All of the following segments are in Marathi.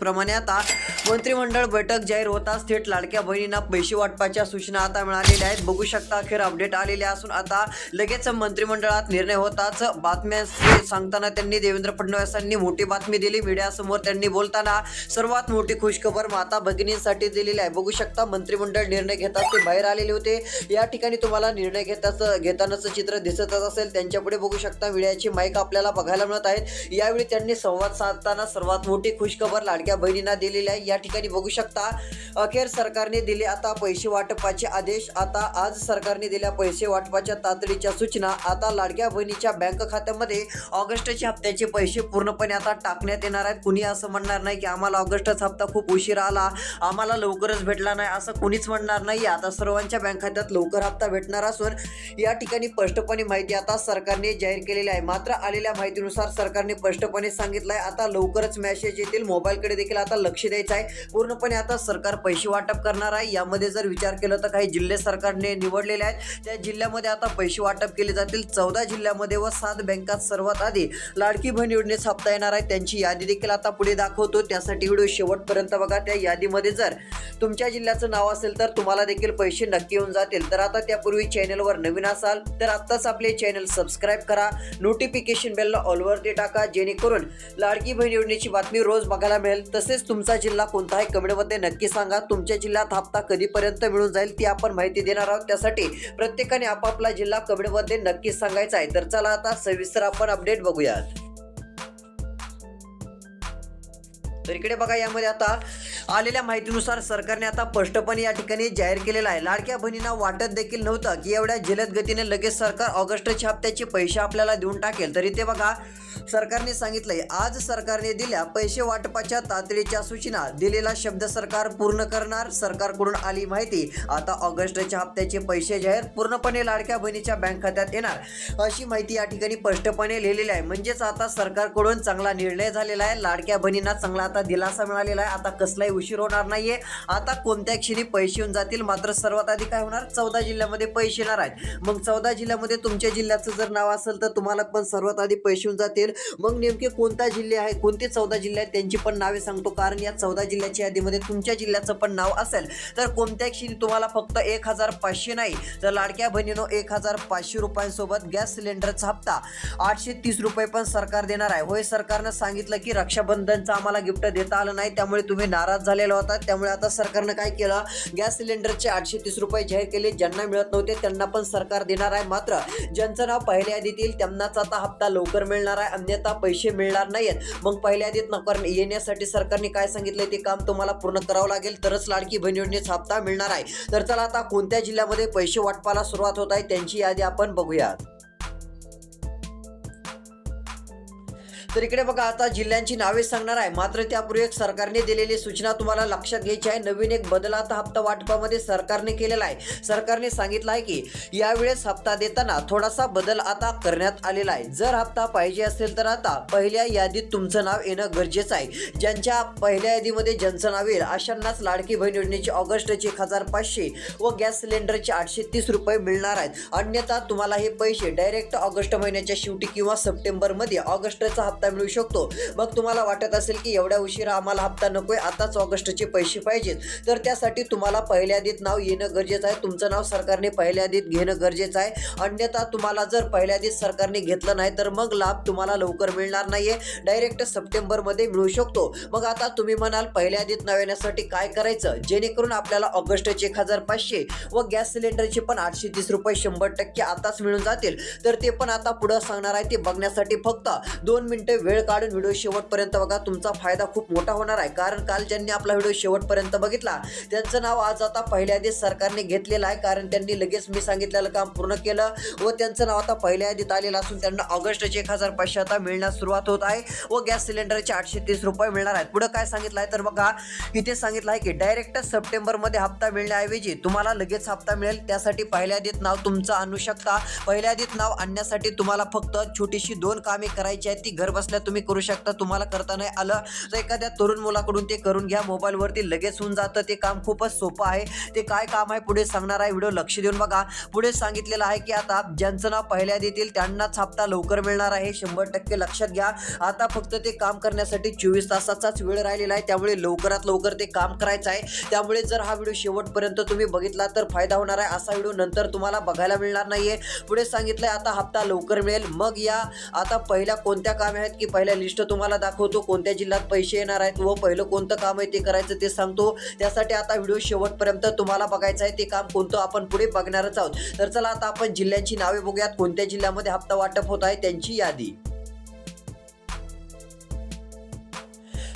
प्रमाणे आता मंत्रिमंडळ बैठक जाहीर होताच थेट लाडक्या बहिणींना पैसे वाटपाच्या सूचना आता मिळालेल्या आहेत. बघू शकता अखेर अपडेट आलेले असून आता लगेच मंत्रिमंडळात निर्णय होताच. बातम्या सांगताना त्यांनी देवेंद्र फडणवीसांनी मोठी बातमी दिली. मीडियासमोर त्यांनी बोलताना सर्वात मोठी खुशखबर माता भगिनींसाठी दिलेली आहे. बघू शकता मंत्रिमंडळ निर्णय घेतात ते बाहेर आलेले होते. या ठिकाणी तुम्हाला निर्णय घेताच घेतानाचं चित्र दिसतच असेल. त्यांच्यापुढे बघू शकता मीडियाची माईक आपल्याला बघायला मिळत आहेत. यावेळी त्यांनी संवाद साधताना सर्वात मोठी खुशखबर लाडक्या बहिणींना दिलेल्या आहे. या ठिकाणी बघू शकता अखेर सरकारने दिले आता पैसे वाटपाचे आदेश. आता आज सरकारने दिल्या पैसे वाटपाच्या तातडीच्या सूचना. आता लाडक्या बहिणीच्या बँक खात्यामध्ये ऑगस्टच्या हप्त्याचे पैसे पूर्णपणे आता टाकण्यात येणार आहेत. कुणी असं म्हणणार नाही की आम्हाला ऑगस्टचा हप्ता खूप उशीर आला. आम्हाला लवकरच भेटला नाही असं कुणीच म्हणणार नाही. आता सर्वांच्या बँक खात्यात लवकर हप्ता भेटणार असून या ठिकाणी स्पष्टपणे माहिती आता सरकारने जाहीर केलेली आहे. मात्र आलेल्या माहितीनुसार सरकारने स्पष्टपणे सांगितलंय आता लवकरच मॅसेज येतील. मोबाईलकडे देखील आता लक्ष द्यायचं आहे. पूर्णपणे आता सरकार पैसे वाटप करणार आहे. यामध्ये जर विचार केला तर काही जिल्हे सरकारने निवडलेले आहेत. त्या जिल्ह्यामध्ये आता पैसे वाटप केले जातील. चौदा जिल्ह्यामध्ये व सात बँकात सर्वात आधी लाडकी बहीण योजनेत हप्ता येणार आहे. त्यांची यादी देखील आता पुढे दाखवतो. त्यासाठी व्हिडिओ शेवटपर्यंत बघा. त्या यादीमध्ये जर तुमच्या जिल्ह्याचं नाव असेल तर तुम्हाला देखील पैसे नक्की येऊन जातील. तर आता त्यापूर्वी चॅनलवर नवीन असाल तर आत्ताच आपले चॅनल सबस्क्राईब करा. नोटिफिकेशन बेलला ऑलवरती टाका. जेणेकरून लाडकी बहीण योजनेची बातमी रोज बघायला मिळेल. तसेच तुमचा जिल्हा कोणता आहे कमेंटमध्ये नक्की सांगा. तुमच्या जिल्ह्यात हप्ता कधीपर्यंत मिळून जाईल ती आपण माहिती देणार आहोत. त्यासाठी प्रत्येकाने आपापला जिल्हा कमेंटमध्ये नक्की सांगायचा आहे. तर चला आता सविस्तर आपण अपडेट बघूयात. तर इकडे बघा यामध्ये आता आलेल्या माहितीनुसार सरकारने आता स्पष्टपणे या ठिकाणी जाहीर केलेलं आहे. लाडक्या बहिणींना वाटत देखील नव्हतं की एवढ्या जलद गतीने लगेच सरकार ऑगस्टच्या हप्त्याचे पैसे आपल्याला देऊन टाकेल. तरी ते बघा सरकारने सांगितलंय आज सरकारने दिल्या पैसे वाटपाच्या तातडीच्या सूचना. दिलेला शब्द सरकार पूर्ण करणार सरकारकडून आली माहिती. आता ऑगस्टच्या हप्त्याचे पैसे जाहीर पूर्णपणे लाडक्या बहिणीच्या बँक खात्यात येणार. अशी माहिती या ठिकाणी स्पष्टपणे लिहिलेली आहे. म्हणजेच आता सरकारकडून चांगला निर्णय झालेला आहे. लाडक्या बहिणींना चांगला आता दिलासा मिळालेला आहे. आता कसलाही उशीर होणार नाहीये. आता कोणत्या क्षणी पैसे येऊन जातील. मात्र सर्वात आधी काय होणार? चौदा जिल्ह्यामध्ये पैसे येणार आहेत. मग चौदा जिल्ह्यामध्ये तुमच्या जिल्ह्याचं जर नाव असेल तर तुम्हाला पण सर्वात आधी पैसे येऊन जातील. मग नेमके कोणता जिल्हे आहे? कोणते चौदा जिल्हे आहेत? त्यांची पण नावे सांगतो. कारण या चौदा जिल्ह्याच्या यादीमध्ये तुमच्या जिल्ह्याचं पण नाव असेल. तर कोणत्या क्षणी तुम्हाला फक्त एक हजार पाचशे नाही. तर लाडक्या बहिणीनो एक हजार पाचशे रुपयांसोबत गॅस सिलेंडरचा हप्ता आठशे तीस रुपये पण सरकार देणार आहे. होय सरकारनं सांगितलं की रक्षाबंधनचं आम्हाला गिफ्ट देता आलं नाही त्यामुळे तुम्ही नाराज झालेला होता. त्यामुळे आता सरकारनं काय केलं? गॅस सिलेंडरचे आठशे तीस रुपये जाहीर केले. ज्यांना मिळत नव्हते त्यांना पण सरकार देणार आहे. मात्र ज्यांचं नाव पहिल्या यादीत येईल त्यांनाच आता हप्ता लवकर मिळणार आहे. अन्यथा पैसे मिळणार नाहीत मग पहिल्या यादीत नकार येण्यासाठी सरकारने काय सांगितलंय ते काम तुम्हाला पूर्ण करावं लागेल. तरच लाडकी बहीण योजनेचा हप्ता मिळणार आहे. तर चला आता कोणत्या जिल्ह्यामध्ये पैसे वाटपाला सुरुवात होत आहे त्यांची यादी आपण बघूयात. तर इकडे बघा आता जिल्ह्यांची नावे सांगणार आहे. मात्र त्यापूर्वी एक सरकारने दिलेली सूचना तुम्हाला लक्षात घ्यायची आहे. नवीन एक बदल आता हप्ता वाटपामध्ये सरकारने केलेला आहे. सरकारने सांगितलं आहे की यावेळेस हप्ता देताना थोडासा बदल आता करण्यात आलेला आहे. जर हप्ता पाहिजे असेल तर आता पहिल्या यादीत तुमचं नाव येणं गरजेचं आहे. ज्यांच्या पहिल्या यादीमध्ये ज्यांचं नाव येईल अशांनाच लाडकी बहीण योजनेची ऑगस्टचे एक हजार पाचशे व गॅस सिलेंडरचे आठशे तीस रुपये मिळणार आहेत. अन्यथा तुम्हाला हे पैसे डायरेक्ट ऑगस्ट महिन्याच्या शेवटी किंवा सप्टेंबरमध्ये ऑगस्टचा हप्ता मिळू शकतो. मग तुम्हाला वाटत असेल की एवढ्या उशिरा आम्हाला हप्ता नकोय आताच ऑगस्टचे पैसे पाहिजेत. तर त्यासाठी तुम्हाला पहिल्या यादीत नाव येणं गरजेचं आहे. तुमचं नाव सरकारने पहिल्या यादीत घेणं गरजेचं आहे. अन्यथा तुम्हाला जर पहिल्या यादीत सरकारने घेतलं नाही तर मग लाभ तुम्हाला लवकर मिळणार नाही आहे डायरेक्ट सप्टेंबरमध्ये मिळू शकतो. मग आता तुम्ही म्हणाल पहिल्या यादीत नाव येण्यासाठी काय करायचं? जेणेकरून आपल्याला ऑगस्टचे एक हजार पाचशे व गॅस सिलेंडरचे पण आठशे तीस रुपये शंभर टक्के आताच मिळून जातील. तर ते पण आता पुढं सांगणार आहे ते बघण्यासाठी फक्त दोन मिनिटं वेळ काढून व्हिडिओ शेवटपर्यंत बघा. तुमचा फायदा खूप मोठा होणार आहे. कारण काल ज्यांनी आपला व्हिडिओ शेवटपर्यंत बघितला त्यांचं नाव आज आता पहिल्या आधीच सरकारने घेतलेलं आहे. कारण त्यांनी लगेच मी सांगितलेलं काम पूर्ण केलं व त्यांचं नाव आता पहिल्या यादीत आलेलं असून त्यांना ऑगस्टचे एक हजार पाचशे आता मिळण्यास सुरुवात होत आहे व गॅस सिलेंडरचे आठशे तीस रुपये मिळणार आहेत. पुढे काय सांगितलं आहे तर बघा इथे सांगितलं आहे की डायरेक्ट सप्टेंबरमध्ये हप्ता मिळण्याऐवजी तुम्हाला लगेच हप्ता मिळेल. त्यासाठी पहिल्या यादीत नाव तुमचं आणू शकता. पहिल्या यादीत नाव आणण्यासाठी तुम्हाला फक्त छोटीशी दोन कामे करायची आहेत. ती घर असल्या तुम्ही करू शकता. तुम्हाला करता नाही आलं तर एखाद्या तरुण मुलाकडून ते करून घ्या. मोबाईलवरती लगेच होऊन जातं. ते काम खूपच सोपं आहे. ते काय काम आहे पुढे सांगणार आहे. व्हिडिओ लक्ष देऊन बघा. पुढे सांगितलेलं आहे की आता ज्यांचं नाव पहिल्या देतील त्यांनाच हप्ता लवकर मिळणार आहे. शंभर टक्के लक्षात घ्या. आता फक्त ते काम करण्यासाठी चोवीस तासाचाच वेळ राहिलेला आहे. त्यामुळे लवकरात लवकर ते काम करायचं आहे. त्यामुळे जर हा व्हिडिओ शेवटपर्यंत तुम्ही बघितला तर फायदा होणार आहे. असा व्हिडिओ नंतर तुम्हाला बघायला मिळणार नाहीये. पुढे सांगितलंय आता हप्ता लवकर मिळेल. मग या. आता पहिल्या कोणत्या काम आहेत की पहिल्या लिस्ट तुम्हाला दाखवतो कोणत्या जिल्ह्यात पैसे येणार आहेत व पहिलं कोणतं काम आहे ते करायचं ते सांगतो. त्यासाठी आता व्हिडिओ शेवटपर्यंत तुम्हाला बघायचं आहे ते काम कोणतं आपण पुढे बघणारच आहोत. तर चला आता आपण जिल्ह्यांची नावे बघूयात कोणत्या जिल्ह्यामध्ये हप्ता वाटप होत आहे त्यांची यादी.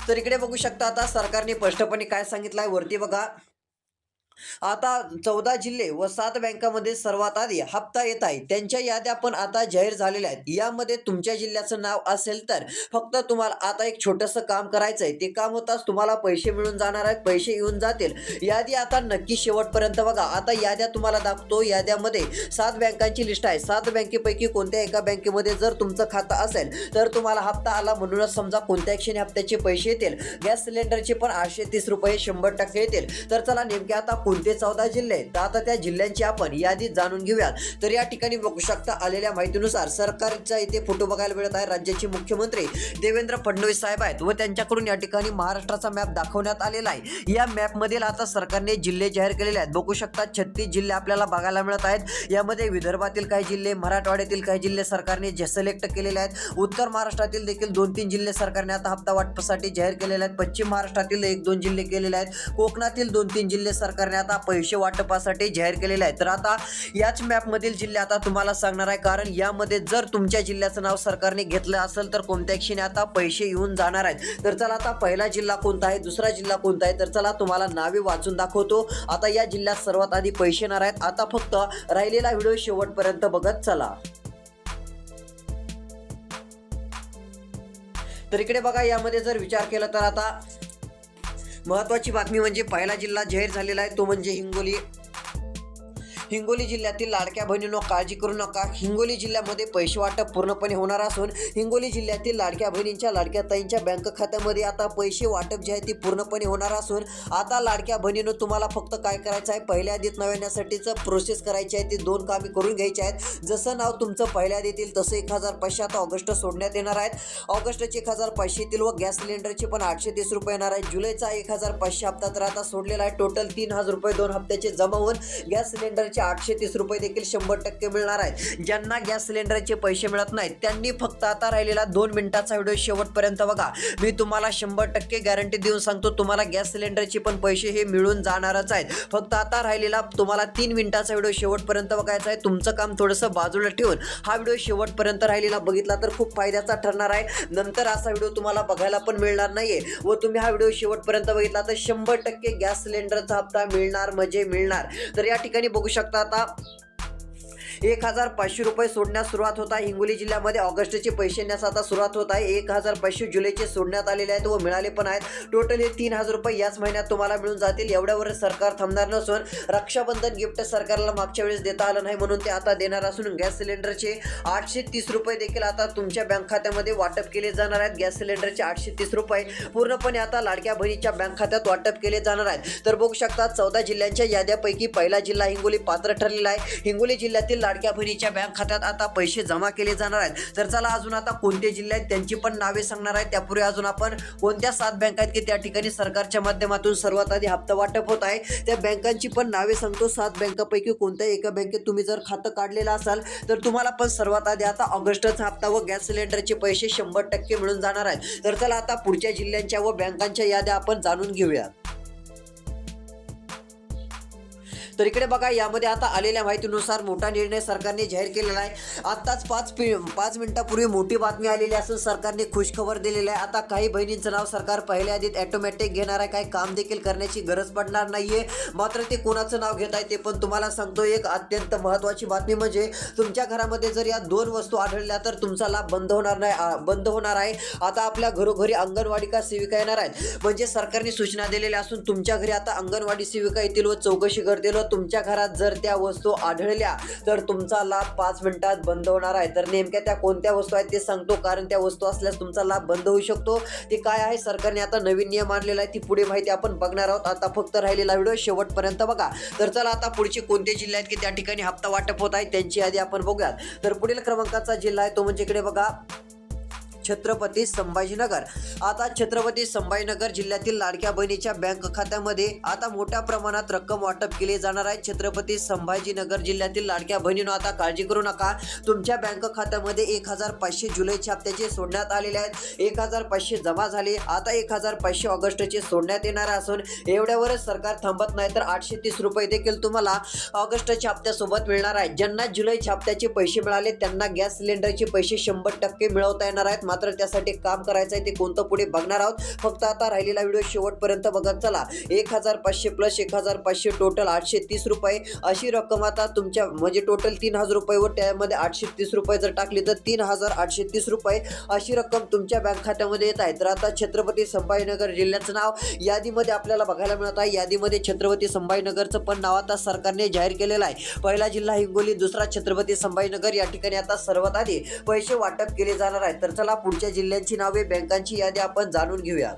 तर इकडे बघू शकता आता सरकारने स्पष्टपणे काय सांगितलं आहे वरती बघा. आता चौदा जिल्हे व सात बँकामध्ये सर्वात आधी हप्ता येत आहे त्यांच्या याद्या पण आता जाहीर झालेल्या आहेत. यामध्ये तुमच्या जिल्ह्याचं नाव असेल तर फक्त तुम्हाला आता एक छोटंसं काम करायचं आहे ते काम होताच तुम्हाला पैसे मिळून जाणार आहेत पैसे येऊन जातील. यादी आता नक्की शेवटपर्यंत बघा. आता याद्या तुम्हाला दाखवतो. याद्यामध्ये सात बँकांची लिस्ट आहे. सात बँकेपैकी कोणत्या एका बँकेमध्ये जर तुमचं खातं असेल तर तुम्हाला हप्ता आला म्हणूनच समजा कोणत्या क्षणी हप्त्याचे पैसे येतील? गॅस सिलेंडरचे पण आठशे तीस रुपये शंभर टक्के येतील. तर चला नेमके आता कोणते चौदा जिल्हे आहेत? तर आता त्या जिल्ह्यांची आपण यादी जाणून घेऊयात. तर या ठिकाणी बघू शकता आलेल्या माहितीनुसार सरकारचा इथे फोटो बघायला मिळत आहे राज्याचे मुख्यमंत्री देवेंद्र फडणवीस साहेब आहेत व त्यांच्याकडून या ठिकाणी महाराष्ट्राचा मॅप दाखवण्यात आलेला आहे. या मॅपमधील आता सरकारने जिल्हे जाहीर केलेले आहेत. बघू शकता छत्तीस जिल्हे आपल्याला बघायला मिळत आहेत. यामध्ये विदर्भातील काही जिल्हे मराठवाड्यातील काही जिल्हे सरकारने जे सिलेक्ट केलेले आहेत. उत्तर महाराष्ट्रातील देखील दोन तीन जिल्हे सरकारने आता हप्ता वाटपासाठी जाहीर केलेले आहेत. पश्चिम महाराष्ट्रातील एक दोन जिल्हे केलेले आहेत. कोकणातील दोन तीन जिल्हे सरकारने आता पैसे वाटपासाठी जाहीर केलेले आहे तर आता याच मॅपमधील जिल्हे आता तुम्हाला सांगणार आहे. कारण यामध्ये जर तुमच्या जिल्ह्याचं नाव सरकारने घेतलं असेल तर कोणत्या क्षणी आता पैसे येऊन जाणार आहेत? तर चला आता पहिला जिल्हा कोणता आहे? दुसरा जिल्हा कोणता आहे? तर चला तुम्हाला नावे वाचून दाखवतो. आता या जिल्ह्यात सर्वात आधी पैसे येणार आहेत. आता फक्त राहिलेला व्हिडिओ शेवटपर्यंत बघत चला. तर इकडे बघा यामध्ये जर विचार केला तर आता महत्वाची बातमी म्हणजे पहिला जिल्हा जाहीर झालेला आहे तो म्हणजे हिंगोली. हिंगोली जिल्ह्यातील लाडक्या बहिणींनो काळजी करू नका. हिंगोली जिल्ह्यामध्ये पैसे वाटप पूर्णपणे होणार असून हिंगोली जिल्ह्यातील लाडक्या बहिणींच्या लाडक्या ताईंच्या बँक खात्यामध्ये आता पैसे वाटप जे आहे ते पूर्णपणे होणार असून आता लाडक्या बहिणीनं तुम्हाला फक्त काय करायचं आहे? पहिल्या आधीत नव्यासाठीचं प्रोसेस करायची आहे. ती दोन कामे करून घ्यायची आहेत. जसं नाव तुमचं पहिल्या देतील तसं एक हजार पाचशे आता ऑगस्ट सोडण्यात येणार आहेत. ऑगस्टचे एक हजार पाचशे येतील व गॅस सिलेंडरचे पण आठशे तीस रुपये येणार आहेत. जुलैचा एक हजार पाचशे हप्ता तर आता सोडलेला आहे. टोटल तीन हजार रुपये दोन हप्त्याचे जमा होऊन गॅस सिलेंडरचे आठशे तीस रुपये देखील शंभर टक्के मिळणार आहेत ज्यांना गॅस सिलेंडरचे पैसे मिळत नाहीत त्यांनी फक्त आता राहिलेला दोन मिनिटाचा व्हिडिओ शेवटपर्यंत बघा. मी तुम्हाला शंभर टक्के गॅरंटी देऊन सांगतो तुम्हाला गॅस सिलेंडरचे पण पैसे हे मिळून जाणारच आहेत. फक्त आता राहिलेला तुम्हाला तीन मिनिटाचा व्हिडिओ शेवटपर्यंत बघायचा आहे. तुमचं काम थोडंसं बाजूला ठेवून हा व्हिडिओ शेवटपर्यंत राहिलेला बघितला तर खूप फायद्याचा ठरणार आहे. नंतर असा व्हिडिओ तुम्हाला बघायला पण मिळणार नाहीये. व तुम्ही हा व्हिडिओ शेवटपर्यंत बघितला तर शंभर टक्के गॅस सिलेंडरचा हप्ता मिळणार म्हणजे मिळणार. तर या ठिकाणी बघू शकता आता एक हजार पाचशे रुपये सोडण्यास सुरुवात होत आहे. हिंगोली जिल्ह्यामध्ये ऑगस्टचे पैसे न्यास आता सुरुवात होत आहे. एक हजार पाचशे जुलैचे सोडण्यात आलेले आहेत व मिळाले पण आहेत. टोटल हे तीन हजार रुपये याच महिन्यात तुम्हाला मिळून जातील. एवढ्यावर सरकार थांबणार नसून रक्षाबंधन गिफ्ट सरकारला मागच्या वेळेस देता आलं नाही म्हणून ते आता देणार असून गॅस सिलेंडरचे आठशे तीस रुपये देखील आता तुमच्या बँक खात्यामध्ये वाटप केले जाणार आहेत. गॅस सिलेंडरचे आठशे तीस रुपये पूर्णपणे आता लाडक्या बहिणीच्या बँक खात्यात वाटप केले जाणार आहेत. तर बघू शकता चौदा जिल्ह्यांच्या याद्यापैकी पहिला जिल्हा हिंगोली पात्र ठरलेला आहे. हिंगोली जिल्ह्यातील लाडक्या बहिणीच्या बँक खात्यात आता पैसे जमा केले जाणार आहेत. तर चला अजून आता कोणते जिल्हे आहेत त्यांची पण नावे सांगणार आहेत. त्यापूर्वी अजून आपण कोणत्या सात बँक आहेत की त्या ठिकाणी सरकारच्या माध्यमातून सर्वात आधी हप्ता वाटप होत आहे त्या बँकांची पण नावे सांगतो. सात बँकापैकी कोणत्याही एका बँकेत तुम्ही जर खातं काढलेलं असाल तर तुम्हाला पण सर्वात आधी आता ऑगस्टचा हप्ता व गॅस सिलेंडरचे पैसे शंभर टक्के मिळून जाणार आहेत. तर चला आता पुढच्या जिल्ह्यांच्या व बँकांच्या याद्या आपण जाणून घेऊया. तर इकडे बघा यामध्ये आता आलेल्या माहितीनुसार मोठा निर्णय सरकारने जाहीर केलेला आहे. आत्ताच पाच पि पाच मिनिटापूर्वी मोठी बातमी आलेली असून सरकारने खुशखबर दिलेली आहे. आता काही बहिणींचं नाव सरकार पहिल्या आधीत ऑटोमॅटिक घेणार आहे. काही काम देखील करण्याची गरज पडणार नाहीये. मात्र ते कोणाचं नाव घेत आहे ते पण तुम्हाला सांगतो. एक अत्यंत महत्त्वाची बातमी म्हणजे तुमच्या घरामध्ये जर या दोन वस्तू आढळल्या तर तुमचा लाभ बंद होणार नाही बंद होणार आहे. आता आपल्या घरोघरी अंगणवाडी का सेविका येणार आहेत? म्हणजे सरकारने सूचना दिलेल्या असून तुमच्या घरी आता अंगणवाडी सेविका येतील व चौकशी करतील व तुमच्या घरात जर त्या वस्तू आढळल्या तर तुमचा लाभ पाच मिनिटात बंद होणार आहे. तर नेमक्या त्या कोणत्या वस्तू आहेत ते सांगतो कारण त्या वस्तू असल्यास तुमचा लाभ बंद होऊ शकतो. ते काय आहे? सरकारने आता नवीन नियम आणलेला आहे. ती पुढे माहिती आपण बघणार आहोत. आता फक्त राहिलेला व्हिडिओ शेवटपर्यंत बघा. तर चला आता पुढचे कोणते जिल्हे आहेत की त्या ठिकाणी हप्ता वाटप होत आहे त्यांची यादी आपण बघूयात. तर पुढील क्रमांकाचा जिल्हा आहे तो म्हणजे इकडे बघा. छत्रपती संभाजीनगर. आता छत्रपती संभाजीनगर जिल्ह्यातील लाडक्या बहिणीच्या बँक खात्यामध्ये आता मोठ्या प्रमाणात रक्कम वाटप केली जाणार आहे. छत्रपती संभाजीनगर जिल्ह्यातील लाडक्या बहिणीनं आता काळजी करू नका. तुमच्या बँक खात्यामध्ये एक हजार पाचशे जुलैच्या हप्त्याचे सोडण्यात आलेले आहेत. एक हजार पाचशे जमा झाले. आता एक हजार पाचशे ऑगस्टचे सोडण्यात येणार असून एवढ्यावरच सरकार थांबत नाही तर आठशे तीस रुपये देखील तुम्हाला ऑगस्टच्या हप्त्यासोबत मिळणार आहे. ज्यांना जुलैच्या हप्त्याचे पैसे मिळाले त्यांना गॅस सिलेंडरचे पैसे शंभर टक्के मिळवता येणार आहेत. मात्र त्यासाठी काम करायचं आहे ते कोणतं पुढे बघणार आहोत. फक्त आता राहिलेला व्हिडिओ शेवटपर्यंत बघत चला. एक हजार पाचशे प्लस एक हजार पाचशे टोटल आठशे तीस रुपये. अशी रक्कम आता तुमच्या म्हणजे टोटल तीन हजार रुपये व त्यामध्ये आठशे तीस रुपये जर टाकली तर तीन हजार आठशे तीस रुपये अशी रक्कम तुमच्या बँक खात्यामध्ये येत आहे. तर आता छत्रपती संभाजीनगर जिल्ह्याचं नाव यादीमध्ये आपल्याला बघायला मिळत आहे. यादीमध्ये छत्रपती संभाजीनगरचं पण नाव आता सरकारने जाहीर केलेलं आहे. पहिला जिल्हा हिंगोली दुसरा छत्रपती संभाजीनगर. या ठिकाणी आता सर्वात आधी पैसे वाटप केले जाणार आहेत. तर चला पुढच्या जिल्ह्यांची नावे बँकांची यादी आपण जाणून घेऊया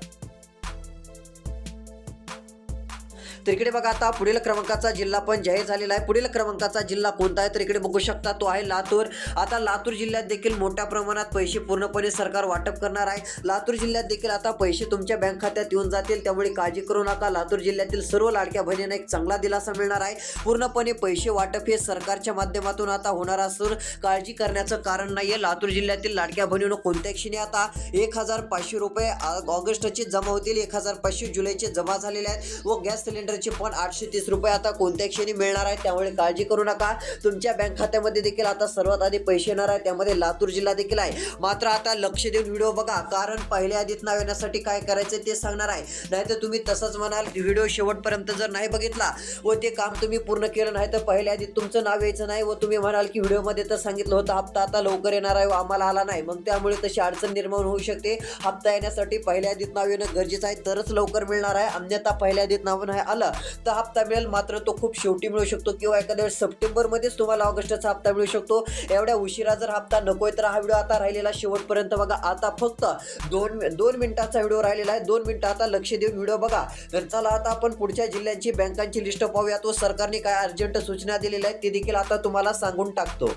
तर इकडे बघा आता पुढील क्रमांकाचा जिल्हा पण जाहीर झालेला आहे. पुढील क्रमांकाचा जिल्हा कोणता आहे? तर इकडे बघू शकता तो आहे लातूर. आता लातूर जिल्ह्यात देखील मोठ्या प्रमाणात पैसे पूर्णपणे सरकार वाटप करणार आहे. लातूर जिल्ह्यात देखील आता पैसे तुमच्या बँक खात्यात येऊन जातील. त्यामुळे काळजी करू नका. लातूर जिल्ह्यातील सर्व लाडक्या बहिणींना एक चांगला दिलासा मिळणार आहे. पूर्णपणे पैसे वाटप हे सरकारच्या माध्यमातून आता होणार असून काळजी करण्याचं कारण नाहीये. लातूर जिल्ह्यातील लाडक्या बहिणीनं कोणत्या क्षणी आता एक हजार पाचशे रुपये ऑगस्टचे जमा होतील? एक हजार पाचशे जुलैचे जमा झालेले आहेत व गॅस सिलेंडर सिलेंडरचे पण आठशे तीस रुपये आता कोणत्या क्षणी मिळणार आहे त्यामुळे काळजी करू नका. तुमच्या बँक खात्यामध्ये देखील आता सर्वात आधी पैसे येणार आहे त्यामध्ये लातूर जिल्हा देखील आहे. मात्र आता लक्ष देऊन व्हिडिओ बघा कारण पहिल्या आधीत नाव येण्यासाठी काय करायचं ते सांगणार आहे. नाहीतर तुम्ही तसंच म्हणाल व्हिडिओ शेवटपर्यंत जर नाही बघितला व ते काम तुम्ही पूर्ण केलं नाही तर पहिल्या आधी तुमचं नाव यायचं नाही व तुम्ही म्हणाल की व्हिडिओमध्ये तर सांगितलं होतं हप्ता आता लवकर येणार आहे व आम्हाला आला नाही. मग त्यामुळे तशी अडचण निर्माण होऊ शकते. हप्ता येण्यासाठी पहिल्या आधीत नाव येणं गरजेचं आहे तरच लवकर मिळणार आहे. अन्यथा पहिल्या आधीत नाव नाही आलं तर हप्ता मिळेल मात्र तो खूप शेवटी मिळू शकतो किंवा एखाद्या वेळेस सप्टेंबरमध्येच तुम्हाला ऑगस्टचा हप्ता मिळू शकतो. एवढ्या उशिरा जर हप्ता नकोय तर हा व्हिडिओ आता राहिलेला शेवटपर्यंत बघा. आता फक्त दोन दोन मिनिटाचा व्हिडिओ राहिलेला आहे. दोन मिनिटं आता लक्ष देऊन व्हिडिओ बघा. तर चला आता आपण पुढच्या जिल्ह्यांची बँकांची लिस्ट पाहूयात. व सरकारने काय अर्जंट सूचना दिलेल्या आहेत ते देखील आता तुम्हाला सांगून टाकतो.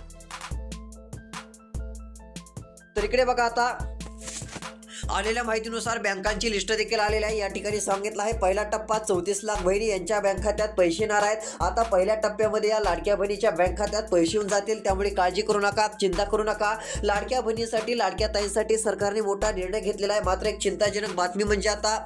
तर इकडे बघा आता आलेल्या माहितीनुसार बँकांची लिस्ट देखील आलेली आहे. या ठिकाणी सांगितलं आहे पहिला टप्पा चौतीस लाख बहिणी यांच्या बँक खात्यात पैसे येणार आहेत. आता पहिल्या टप्प्यामध्ये या लाडक्या बहिणीच्या बँक खात्यात पैसे येऊन जातील. त्यामुळे काळजी करू नका चिंता करू नका. लाडक्या बहिणीसाठी लाडक्या ताईंसाठी सरकारने मोठा निर्णय घेतलेला आहे. मात्र एक चिंताजनक बातमी म्हणजे आता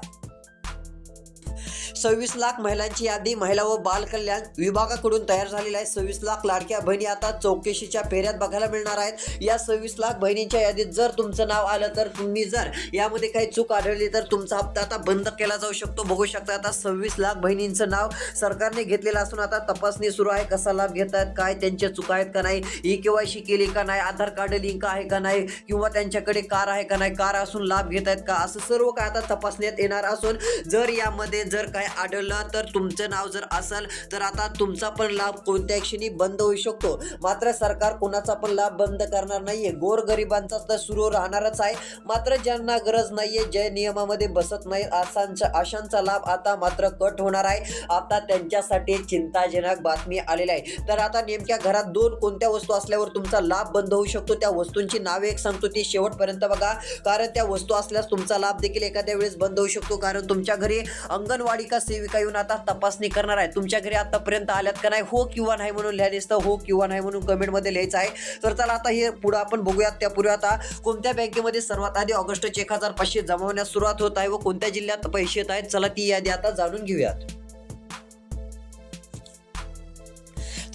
सव्वीस लाख महिलांची यादी महिला व बाल कल्याण विभागाकडून तयार झालेली आहे. सव्वीस लाख लाडक्या बहिणी आता चौकशीच्या फेऱ्यात बघायला मिळणार आहेत. या सव्वीस लाख बहिणींच्या यादीत जर तुमचं नाव आलं तर तुम्ही जर यामध्ये काही चूक आढळली तर तुमचा हप्ता आता बंद केला जाऊ शकतो. बघू शकता आता सव्वीस लाख बहिणींचं नाव सरकारने घेतलेलं असून आता तपासणी सुरू आहे. कसा लाभ घेत आहेत काय त्यांच्या चुका आहेत का नाही ई केवायसी केली का नाही आधार कार्ड लिंक आहे का नाही किंवा त्यांच्याकडे कार आहे का नाही कार असून लाभ घेत आहेत का असं सर्व काय आता तपासण्यात येणार असून जर यामध्ये जर काय आढळलं तर तुमचं नाव जर असेल तर आता तुमचा पण लाभ कोणत्या क्षणी बंद होऊ शकतो. मात्र सरकार कोणाचा पण लाभ बंद करणार नाहीये. गोरगरिबांचा तर सुरू राहणारच आहे. मात्र ज्यांना गरज नाहीये जे नियमामध्ये बसत नाही असांचा अशांचा लाभ आता मात्र कट होणार आहे. आता त्यांच्यासाठी चिंताजनक बातमी आलेली आहे. तर आता नेमक्या घरात दोन कोणत्या वस्तू असल्यावर तुमचा लाभ बंद होऊ शकतो? त्या वस्तूंची नावे एक सांगतो ती शेवटपर्यंत बघा. कारण त्या वस्तू असल्यास तुमचा लाभ देखील एखाद्या वेळेस बंद होऊ शकतो. कारण तुमच्या घरी अंगणवाडी का सेविका येऊन आता तपासणी करणार आहे. तुमच्या घरी आतापर्यंत आल्यात का नाही? हो किंवा नाही म्हणून लिहा दिसतं. हो किंवा नाही म्हणून कमेंटमध्ये लिहायचं आहे. तर चला आता हे पुढं आपण बघूयात. त्यापूर्वी आता कोणत्या बँकेमध्ये सर्वात आधी ऑगस्ट एक हजार पाचशे जमा होण्यास सुरुवात होत आहे व कोणत्या जिल्ह्यात पैसे येत आहेत? चला ती यादी आता जाणून घेऊयात.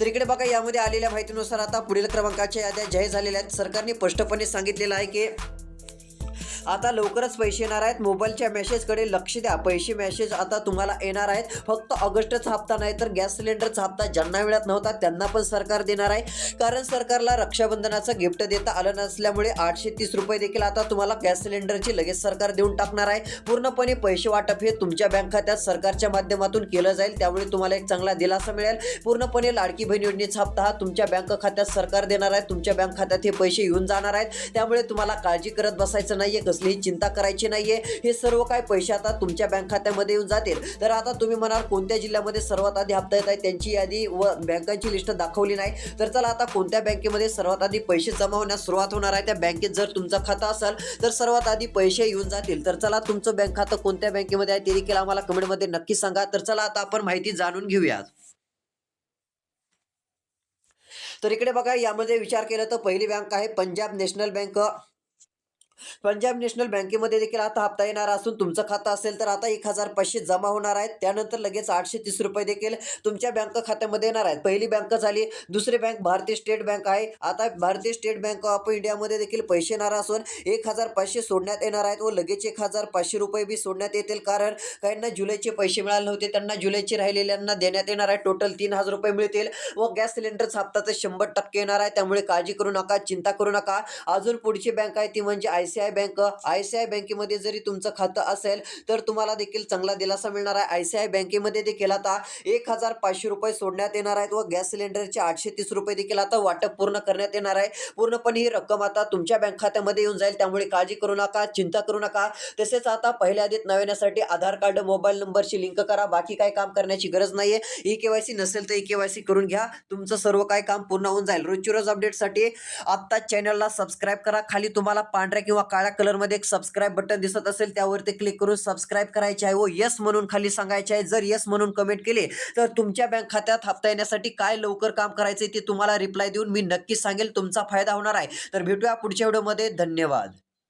तर इकडे बघा यामध्ये आलेल्या माहितीनुसार आता पुढील क्रमांकाच्या याद्या जाहीर झालेल्या आहेत. सरकारने स्पष्टपणे सांगितलेलं आहे की आता लवकरच पैसे येणार आहेत. मोबाईलच्या मेसेजकडे लक्ष द्या. पैसे मेसेज आता तुम्हाला येणार आहेत. फक्त ऑगस्टचा हप्ता नाही तर गॅस सिलेंडरचा हप्ता ज्यांना मिळत नव्हता त्यांना पण सरकार देणार आहे. कारण सरकारला रक्षाबंधनाचं गिफ्ट देता आलं नसल्यामुळे आठशे तीस रुपये देखील आता तुम्हाला गॅस सिलेंडरची लगेच सरकार देऊन टाकणार आहे. पूर्णपणे पैसे वाटप हे तुमच्या बँक खात्यात सरकारच्या माध्यमातून केलं जाईल. त्यामुळे तुम्हाला एक चांगला दिलासा मिळेल. पूर्णपणे लाडकी बहीण योजनेचा हप्ता हा तुमच्या बँक खात्यात सरकार देणार आहे. तुमच्या बँक खात्यात हे पैसे येऊन जाणार आहेत. त्यामुळे तुम्हाला काळजी करत बसायचं नाहीये. कसलीही चिंता करायची नाहीये. हे सर्व काय पैसे आता तुमच्या बँक खात्यामध्ये येऊन जातील. तर आता तुम्ही म्हणाल कोणत्या जिल्ह्यामध्ये सर्वात आधी हप्ता येत आहे त्यांची यादी व बँकांची लिस्ट दाखवली नाही. तर चला आता कोणत्या बँकेमध्ये सर्वात आधी पैसे जमा होण्यास सुरुवात होणार आहे? त्या बँकेत जर तुमचं खातं असेल तर सर्वात आधी पैसे येऊन जातील. तर चला तुमचं बँक खातं कोणत्या बँकेमध्ये आहे ते देखील आम्हाला कमेंटमध्ये नक्की सांगा. तर चला आता आपण माहिती जाणून घेऊयात. तर इकडे बघा यामध्ये विचार केला तर पहिली बँक आहे Punjab national bank Punjab national बँकेमध्ये देखील आता हप्ता येणार असून तुमचं खातं असेल तर आता एक हजार पाचशे जमा होणार आहेत. त्यानंतर लगेच आठशे तीस रुपये देखील तुमच्या बँक खात्यामध्ये येणार आहेत. पहिली बँक झाली दुसरी बँक भारतीय स्टेट बँक आहे. आता भारतीय स्टेट बँक ऑफ इंडियामध्ये देखील पैसे येणार असून एक हजार पाचशे सोडण्यात येणार आहेत व लगेच एक हजार पाचशे रुपये बी सोडण्यात येतील. कारण काहींना जुलैचे पैसे मिळाले नव्हते त्यांना जुलैचे राहिलेल्यांना देण्यात येणार आहे. टोटल तीन हजार रुपये मिळतील व गॅस सिलेंडरचा हप्ता तर शंभर टक्के येणार आहे. त्यामुळे काळजी करू नका चिंता करू नका. अजून पुढची बँक आहे ती म्हणजे I C I bank I C I बँकेमध्ये जरी तुमचं खातं असेल तर तुम्हाला देखील चांगला दिलासा मिळणार आहे. आय सी आय बँकेमध्ये देखील आता एक हजार पाचशे रुपये सोडण्यात येणार आहेत व गॅस सिलेंडरचे आठशे तीस रुपये देखील आता वाटप पूर्ण करण्यात येणार आहे. पूर्णपणे ही रक्कम आता तुमच्या बँक खात्यामध्ये येऊन जाईल. त्यामुळे काळजी करू नका चिंता करू नका. तसेच आता पहिल्या आधीत नव्यासाठी आधार कार्ड मोबाईल नंबरशी लिंक करा. बाकी काय काम करण्याची गरज नाहीये. ई केवायसी नसेल तर ई केवायसी करून घ्या. तुमचं सर्व काय काम पूर्ण होऊन जाईल. रोजची रोज अपडेटसाठी आत्ता चॅनलला सबस्क्राईब करा. खाली तुम्हाला पांढऱ्या किंवा काळ्या कलरमध्ये एक सबस्क्राईब बटन दिसत असेल त्यावरती क्लिक करून सबस्क्राईब करायचे आहे. व यस म्हणून खाली सांगायचे आहे. जर यस म्हणून कमेंट केले तर तुमच्या बँक खात्यात हप्ता येण्यासाठी काय लवकर काम करायचे ते तुम्हाला रिप्लाय देऊन मी नक्की सांगेल. तुमचा फायदा होणार आहे. तर भेटूया पुढच्या व्हिडिओमध्ये धन्यवाद.